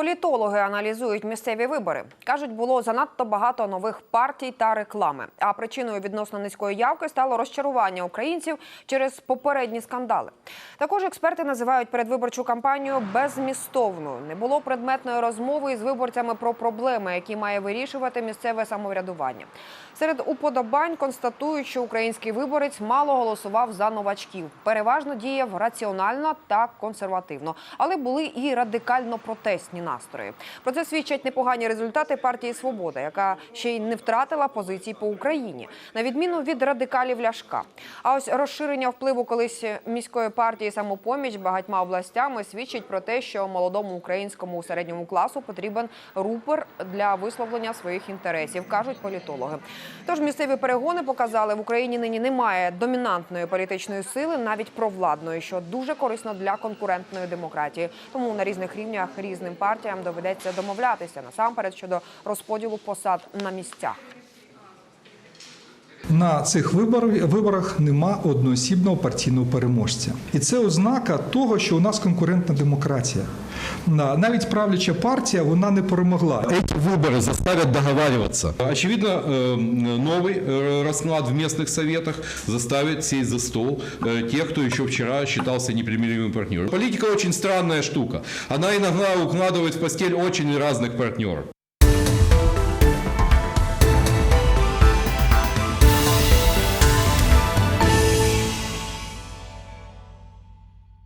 Політологи аналізують місцеві вибори. кажуть, було занадто багато нових партій та реклами. А причиною відносно низької явки стало розчарування українців через попередні скандали. Також експерти називають передвиборчу кампанію беззмістовною. Не було предметної розмови із виборцями про проблеми, які має вирішувати місцеве самоврядування. Серед уподобань констатують, що український виборець мало голосував за новачків. Переважно діяв раціонально та консервативно, але були і радикально протестні настрої. Про це свідчать непогані результати партії Свобода, яка ще й не втратила позицій по Україні, на відміну від радикалів Ляшка. А ось розширення впливу колись міської партії самопоміч багатьма областями свідчить про те, що молодому українському середньому класу потрібен рупор для висловлення своїх інтересів, кажуть політологи. Тож місцеві перегони показали, в Україні нині немає домінантної політичної сили, навіть провладної, що дуже корисно для конкурентної демократії. Тому на різних рівнях різним партіям доведеться домовлятися насамперед щодо розподілу посад на місцях На цих вибор- виборах нема одноосібного партійного переможця, і це ознака того, що у нас конкурентна демократія. На- Навіть правляча партія вона не перемогла. Эти выборы заставят договариваться. Очевидно, э, новый э, расклад в местных советах заставит сесть за стол э, тех, кто еще вчера считался непримиримым партнером. Политика очень странная штука. Она иногда укладывает в постель очень разных партнеров.